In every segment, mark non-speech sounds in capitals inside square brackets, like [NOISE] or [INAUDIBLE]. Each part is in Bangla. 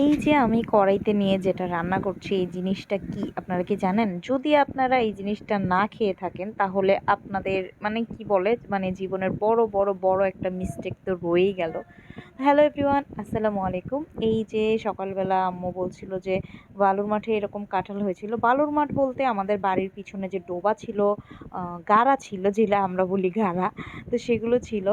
এই যে আমি কড়াইতে নিয়ে যেটা রান্না করছি, এই জিনিসটা কি আপনারা কি জানেন? যদি আপনারা এই জিনিসটা না খেয়ে থাকেন, তাহলে আপনাদের মানে কি বলে? মানে জীবনের বড় বড় বড় একটা মিস্টেক তো রয়েই গেল। হ্যালো এভরিওয়ান, আসসালামু আলাইকুম। এই যে সকালবেলা আম্মু বলছিল যে বালুর মাঠে এরকম কাঁঠাল হয়েছিল। বালুর মাঠ বলতে আমাদের বাড়ির পিছনে যে ডোবা ছিল গাড়া ছিল যেটা আমরা বলি গাড়া, তো সেগুলো ছিল।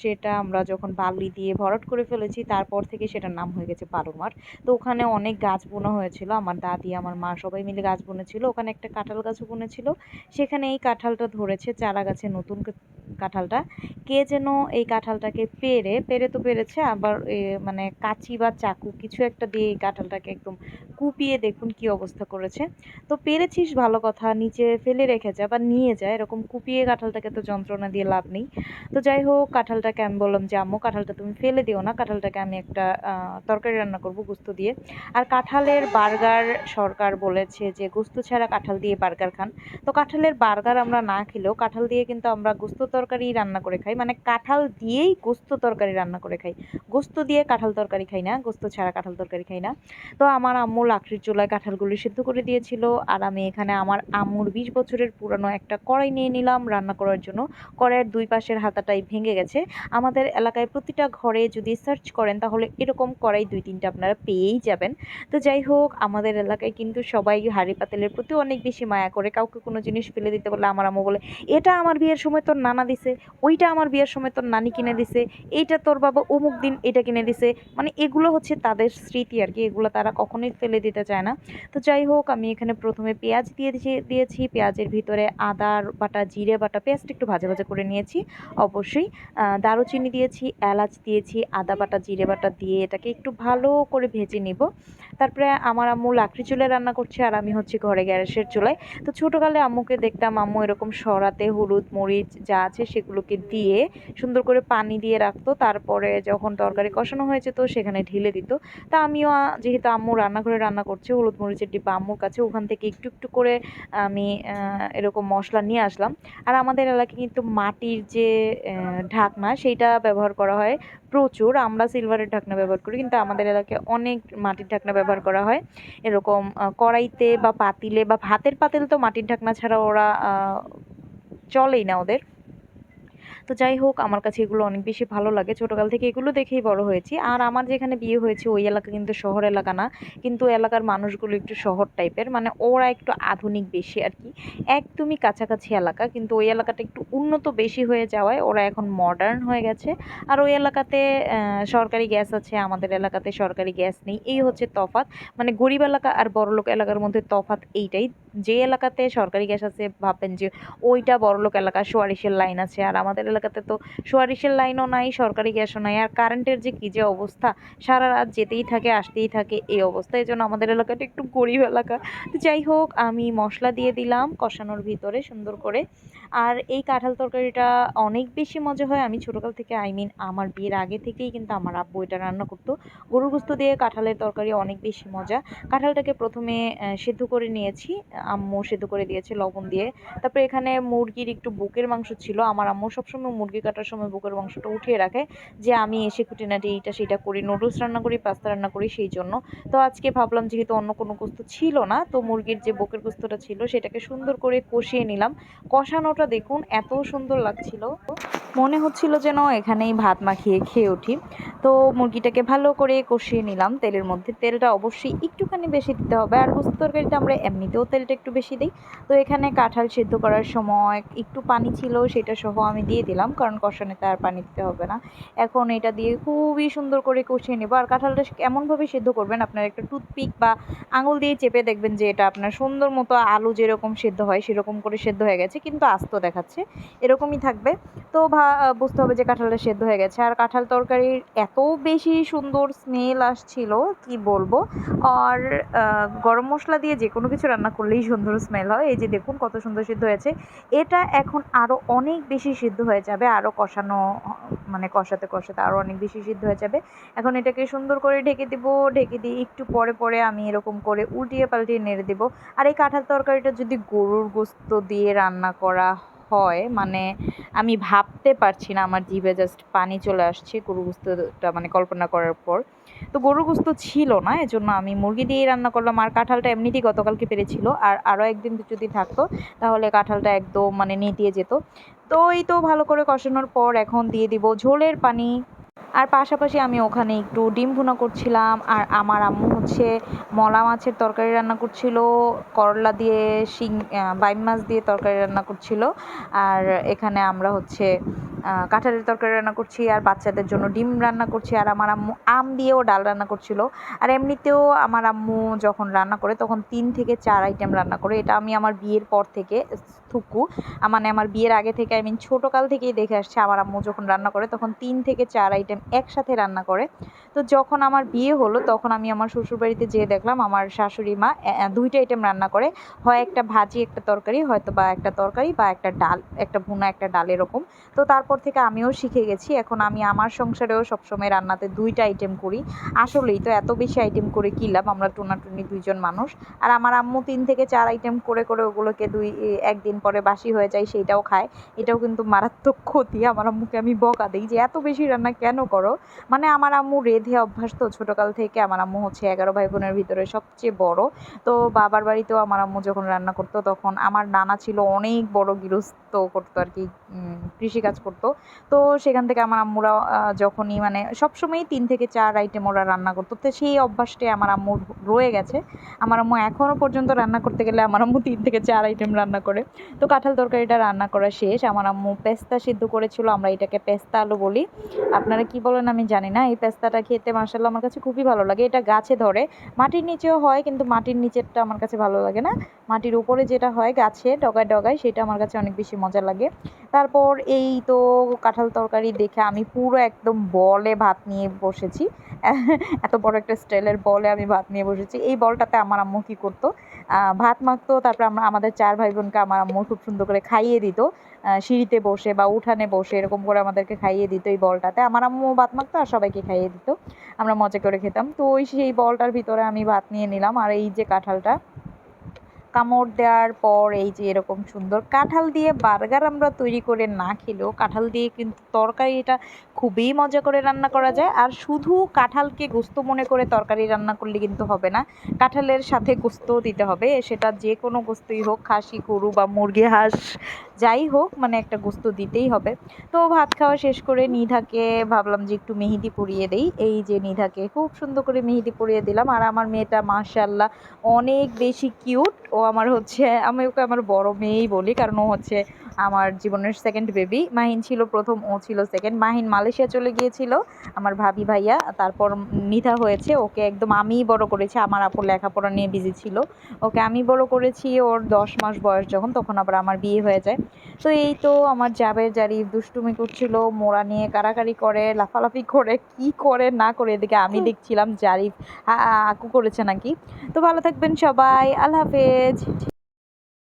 সেটা আমরা যখন বালি দিয়ে ভরাট করে ফেলেছি, তারপর থেকে সেটার নাম হয়ে গেছে বালুর মাঠ। তো ওখানে অনেক গাছ বোনা হয়েছিল। আমার দাদি, আমার মা সবাই মিলে গাছ বুনেছিল। ওখানে একটা কাঁঠাল গাছও বুনেছিল। সেখানে এই কাঁঠালটা ধরেছে চারা গাছে নতুন কাঁঠালটা। কে যেন এই কাঁঠালটাকে পেরে পেরে তো পেরেছে আবার মানে কাঁচি বা চাকু কিছু একটা দিয়ে এই কাঁঠালটাকে একদম কুপিয়ে দেখুন কি অবস্থা করেছে। তো পেরেছিস ভালো কথা, নিচে ফেলে রেখে যা বা নিয়ে যা, এরকম কুপিয়ে কাঁঠালটাকে তো যন্ত্রণা দিয়ে লাভ নেই। তো যাই হোক, কাঁঠালটাকে আমি বললাম যে, আম্মু, কাঁঠালটা তুমি ফেলে দিও না, কাঁঠালটাকে আমি একটা তরকারি রান্না করব গুস্ত দিয়ে। আর কাঁঠালের বার্গার সরকার বলেছে যে, গুস্ত ছাড়া কাঁঠাল দিয়ে বার্গার খান। তো কাঁঠালের বার্গার আমরা না খেলেও কাঁঠাল দিয়ে কিন্তু আমরা গুস্ত তরকারি রান্না করে খাই। মানে কাঁঠাল দিয়েই গোস্ত তরকারি রান্না করে খাই। গোস্ত দিয়ে কাঁঠাল তরকারি খাই না, গোস্ত ছাড়া কাঁঠাল তরকারি খাই না। তো আমার আম্মু লাকড়ির চুলায় কাঁঠালগুলো সিদ্ধ করে দিয়েছিল আর আমি এখানে আমার আম্মুর বিশ বছরের পুরানো একটা কড়াই নিয়ে নিলাম রান্না করার জন্য। কড়াইয়ের দুই পাশের হাতাটাই ভেঙে গেছে। আমাদের এলাকায় প্রতিটা ঘরে যদি সার্চ করেন তাহলে এরকম কড়াই দুই তিনটা আপনারা পেয়েই যাবেন। তো যাই হোক, আমাদের এলাকায় কিন্তু সবাই হাঁড়ি পাতিলের প্রতি অনেক বেশি মায়া করে। কাউকে কোনো জিনিস ফেলে দিতে বলে আমার আম্মু বলে, এটা আমার বিয়ের সময় তোর নানা দিছে, ওইটা আমার বিয়ের সময় তোর নানি কিনে দিছে, এইটা তোর বাবা অমুক দিন এটা কিনে দিছে। মানে এগুলো হচ্ছে তাদের স্মৃতি আর কি, এগুলো তারা কখনোই ফেলে দিতে চায় না। তো যাই হোক, আমি এখানে প্রথমে পেঁয়াজ দিয়ে দিয়েছি- দিয়েছি। পেঁয়াজের ভিতরে আদার বাটা, জিরে বাটা, পেঁয়াজটা একটু ভাজা ভাজা করে নিয়েছি, অবশ্যই। দারুচিনি দিয়েছি, এলাচ দিয়েছি, আদা বাটা, জিরে বাটা দিয়ে এটাকে একটু ভালো করে ভেজে নিব। তারপরে আমার আম্মু লাকড়ি চুলায় রান্না করছে আর আমি হচ্ছে ঘরে গ্যাসের চুলায়। তো ছোটোকালে আম্মুকে দেখতাম আম্মু এরকম সরাতে হলুদ মরিচ যা আছে সেগুলোকে দিয়ে সুন্দর করে পানি দিয়ে রাখতো। তারপরে যখন তরকারি কষানো হয়েছে তো সেখানে ঢেলে দিত। তা আমিও যেহেতু আম্মু রান্নাঘরে রান্না করছে, হলুদ মরিচের ডিব্বা আম্মুর কাছে ওখান থেকে একটু একটু করে আমি এরকম মশলা নিয়ে আসলাম। আর আমাদের এলাকায় কিন্তু মাটির যে ঢাকনা সেইটা ব্যবহার করা হয় প্রচুর। আমরা সিলভারের ঢাকনা ব্যবহার করি, কিন্তু আমাদের এলাকায় অনেক মাটির ঢাকনা ব্যবহার করা হয়। এরকম কড়াইতে বা পাতিলে বা ভাতের পাতিল তো মাটির ঢাকনা ছাড়া ওরা চলেই না ওদের। তো যাই হোক, আমার কাছে এগুলো অনেক বেশি ভালো লাগে। ছোটোকাল থেকে এগুলো দেখেই বড় হয়েছি। আর আমার যেখানে বিয়ে হয়েছে, ওই এলাকা কিন্তু শহর এলাকা না। কিন্তু এলাকার মানুষগুলো একটু শহর টাইপের। মানে ওরা একটু আধুনিক বেশি আর কি। একদমই কাছাকাছি এলাকা। কিন্তু ওই এলাকাটা একটু উন্নত বেশি হয়ে যাওয়ায় ওরা এখন মডার্ন হয়ে গেছে। আর ওই এলাকাতে সরকারি গ্যাস আছে, আমাদের এলাকাতে সরকারি গ্যাস নেই। এই হচ্ছে তফাৎ। মানে গরিব এলাকা আর বড়লোক এলাকার মধ্যে তফাৎ এইটাই। যে এলাকাতে সরকারি গ্যাস আছে, ভাববেন যে ওইটা বড়লোক এলাকা, সুয়ারিশের লাইন আছে। আর আমাদের এলাকাতে তো সুয়ারিশের লাইনও নাই, সরকারি গ্যাসও নাই। আর কারেন্টের যে কী যে অবস্থা, সারা রাত যেতেই থাকে, আসতেই থাকে, এই অবস্থা। এই জন্য আমাদের এলাকাটা একটু গরিব এলাকা। তো যাই হোক, আমি মশলা দিয়ে দিলাম কষানোর ভিতরে সুন্দর করে। আর এই কাঁঠাল তরকারিটা অনেক বেশি মজা হয়। আমি ছোটোকাল থেকে আই মিন আমার বিয়ের আগে থেকেই কিন্তু আমার আব্বু এটা রান্না করতো। গরুর গোস্ত দিয়ে কাঁঠালের তরকারি অনেক বেশি মজা। কাঁঠালটাকে প্রথমে সেদ্ধ করে নিয়েছি। আম্মু সেদ্ধ করে দিয়েছে লবণ দিয়ে। তারপরে এখানে মুরগির একটু বুকের মাংস ছিল। আমার আম্মু সবসময় মুরগি কাটার সময় বুকের মাংসটা উঠিয়ে রাখে যে আমি এসে খুঁটিনাটি এইটা সেটা করি, নুডলস রান্না করি, পাস্তা রান্না করি সেই জন্য। তো আজকে ভাবলাম যেহেতু অন্য কোনো গোস্ত ছিল না, তো মুরগির যে বুকের গোস্তটা ছিল সেটাকে সুন্দর করে কষিয়ে নিলাম। কষানোটা দেখুন এত সুন্দর লাগছিল। মনে হচ্ছিল যেন এখানেই ভাত মাখিয়ে খেয়ে উঠি। তো মুরগিটাকে ভালো করে কষিয়ে নিলাম তেলের মধ্যে। তেলটা অবশ্যই একটুখানি বেশি দিতে হবে। আর গোস্ত তরকারিতে আমরা এমনিতেও তেলটা একটু বেশি দিই। তো এখানে কাঁঠাল সিদ্ধ করার সময় একটু পানি ছিল সেটা সহ আমি দিয়ে দিলাম, কারণ কষানোতে আর পানি দিতে হবে না। এখন এটা দিয়ে খুবই সুন্দর করে কষিয়ে নেব। আর কাঁঠালটা এমনভাবে সিদ্ধ করবেন, আপনার একটা টুথপিক বা আঙুল দিয়ে চেপে দেখবেন যে এটা আপনার সুন্দর মতো আলু যেরকম সেদ্ধ হয় সেরকম করে সেদ্ধ হয়ে গেছে, কিন্তু আস্ত দেখাচ্ছে। এরকমই থাকবে। তো বুঝতে হবে যে কাঁঠালটা সেদ্ধ হয়ে গেছে। আর কাঁঠাল তরকারির এত বেশি সুন্দর স্মেল আসছিল, কি বলব? আর গরম মশলা দিয়ে যে কোনো কিছু রান্না করলেই সুন্দর স্মেল হয়। এই যে দেখুন কত সুন্দর সিদ্ধ হয়েছে। এটা এখন আরও অনেক বেশি সিদ্ধ হয়ে যাবে আরও কষানো মানে কষাতে কষাতে আরও অনেক বেশি সিদ্ধ হয়ে যাবে। এখন এটাকে সুন্দর করে ঢেকে দিব, ঢেকে দিয়ে একটু পরে পরে আমি এরকম করে উল্টিয়ে পাল্টিয়ে নেড়ে দেবো। আর এই কাঁঠাল তরকারিটা যদি গরুর গোস্ত দিয়ে রান্না করা হয় মানে আমি ভাবতে পারছি না আমার জিভে জাস্ট পানি চলে আসছে গরু গুস্তটা মানে কল্পনা করার পর। তো গরু গুস্ত ছিল না, এজন্য আমি মুরগি দিয়েই রান্না করলাম। আর কাঁঠালটা এমনিতেই গতকালকে পেরেছিল, আর আরও একদিন যদি থাকতো, তাহলে কাঁঠালটা একদম মানে নেতিয়ে যেত। তো এই তো ভালো করে কষানোর পর এখন দিয়ে দিব ঝোলের পানি। আর পাশাপাশি আমি ওখানে একটু ডিম ভুনা করছিলাম, আর আমার আম্মু হচ্ছে মলা মাছের তরকারি রান্না করছিল, করলা দিয়ে শিং বাইম মাছ দিয়ে তরকারি রান্না করছিল, আর এখানে আমরা হচ্ছে কাঁঠালের তরকারি রান্না করছি আর বাচ্চাদের জন্য ডিম রান্না করছি আর আমার আম্মু আম দিয়েও ডাল রান্না করছিল। আর এমনিতেও আমার আম্মু যখন রান্না করে তখন তিন থেকে চার আইটেম রান্না করে। এটা আমি আমার বিয়ের পর থেকে, থুকু মানে আমার বিয়ের আগে থেকে আই মিন ছোটোকাল থেকেই দেখে আসছে আমার আম্মু যখন রান্না করে তখন তিন থেকে চার আইটেম একসাথে রান্না করে। তো যখন আমার বিয়ে হলো তখন আমি আমার শ্বশুরবাড়িতে যেয়ে দেখলাম আমার শাশুড়ি মা দুইটা আইটেম রান্না করে। হয় একটা ভাজি, একটা তরকারি হয়তো বা একটা তরকারি বা একটা ডাল, একটা ভুনা, একটা ডাল এরকম। তো তারপর থেকে আমিও শিখে গেছি। এখন আমি আমার সংসারেও সবসময় রান্নাতে দুইটা আইটেম করি। আসলেই তো এত বেশি আইটেম করে কী লাভ? আমরা টুনাটুনি দুইজন মানুষ। আর আমার আম্মু তিন থেকে চার আইটেম করে করে ওগুলোকে দুই, একদিন পরে বাসি হয়ে যায়, সেইটাও খায়। এটাও কিন্তু মারাত্মক ক্ষতি। আমার আম্মুকে আমি বকা দিই যে, এত বেশি রান্না কেন করো? মানে আমার আম্মু রেধে অভ্যাস তো ছোটোকাল থেকে। আমার আম্মু হচ্ছে এগারো ভাই বোনের ভিতরে সবচেয়ে বড়। তো বাবার বাড়িতেও আমার আম্মু যখন রান্না করতো, তখন আমার নানা ছিল অনেক বড় গৃহস্থ, করতো আর কি কৃষিকাজ করতো। তো সেখান থেকে আমার আম্মুরা যখনই মানে সবসময়ই তিন থেকে চার আইটেম ওরা রান্না করতো। তো সেই অভ্যাসটাই আমার আম্মুর রয়ে গেছে। আমার আম্মু এখনও পর্যন্ত রান্না করতে গেলে আমার আম্মু তিন থেকে চার আইটেম রান্না করে। তো কাঁঠাল তরকারিটা রান্না করা শেষ। আমার আম্মু পেস্তা সিদ্ধ করেছিল, আমরা এটাকে পেস্তা আলু বলি। আপনারা কি বলেন আমি জানি না। এই পেস্তাটা খেতে মার্শাল্লাহ আমার কাছে খুবই ভালো লাগে। এটা গাছে ধরে। মাটির নিচেও হয়, কিন্তু মাটির নিচেরটা আমার কাছে ভালো লাগে না। মাটির উপরে যেটা হয়, গাছে ডগায় ডগায়, সেটা আমার কাছে অনেক বেশি মজা লাগে। তারপর এই তো কাঁঠাল তরকারি দেখে আমি পুরো একদম বলে ভাত নিয়ে বসেছি। [LAUGHS] এত বড় একটা স্টাইলের বলে আমি ভাত নিয়ে বসেছি। এই বলটাতে আমার আম্মু কী করতো? ভাত মাখতো, তারপর আমরা, আমাদের চার ভাই বোনকে আমার আম্মু খুব সুন্দর করে খাইয়ে দিত। সিঁড়িতে বসে বা উঠানে বসে এরকম করে আমাদেরকে খাইয়ে দিত এই বলটাতে। আমার আম্মু ভাত মাখতো আর সবাইকে খাইয়ে দিত। আমরা মজা করে খেতাম। তো ওই সেই বলটার ভিতরে আমি ভাত নিয়ে নিলাম। আর এই যে কাঁঠালটা কামড় দেওয়ার পর এই যে এরকম সুন্দর কাঁঠাল দিয়ে বার্গার আমরা তৈরি করে না খেলেও কাঁঠাল দিয়ে কিন্তু তরকারি এটা খুবই মজা করে রান্না করা যায়। আর শুধু কাঁঠালকে গোস্ত মনে করে তরকারি রান্না করলে কিন্তু হবে না। কাঁঠালের সাথে গোস্তও দিতে হবে। সেটা যে কোনো গোস্তই হোক, খাসি, গরু বা মুরগি, হাঁস, যাই হোক মানে একটা গোস্ত দিতেই হবে। তো ভাত খাওয়া শেষ করে নিধাকে ভাবলাম যে একটু মেহেদি পরিয়ে দেই। এই যে নিধাকে খুব সুন্দর করে মেহেদি পরিয়ে দিলাম। আর আমার মেয়েটা মাশাল্লাহ অনেক বেশি কিউট। ও আমার হচ্ছে, আমি ওকে আমার বড় মেয়েই বলি, কারণ ও হচ্ছে আমার জীবনের সেকেন্ড বেবি মাহিন ছিল প্রথম ও ছিল সেকেন্ড মাহিন মালয়েশিয়া চলে গিয়েছিল। আমার ভাবি ভাইয়া তারপর নিধা হয়েছে। ওকে একদম আমিই বড় করেছি। আমার আপু লেখাপড়া নিয়ে বিজি ছিল। ওকে আমি বড় করেছি ওর দশ মাস বয়স যখন তখন আবার আমার বিয়ে হয়ে যায়। তো এই তো আমার জাবের জারি দুষ্টুমি করছিল মোড়া নিয়ে কারাকারি করে লাফালাফি করে কি করে না করে এদিকে আমি দেখছিলাম জারিফ। আকু করেছে নাকি? তো ভালো থাকবেন সবাই। আল্লাহ হাফেজ।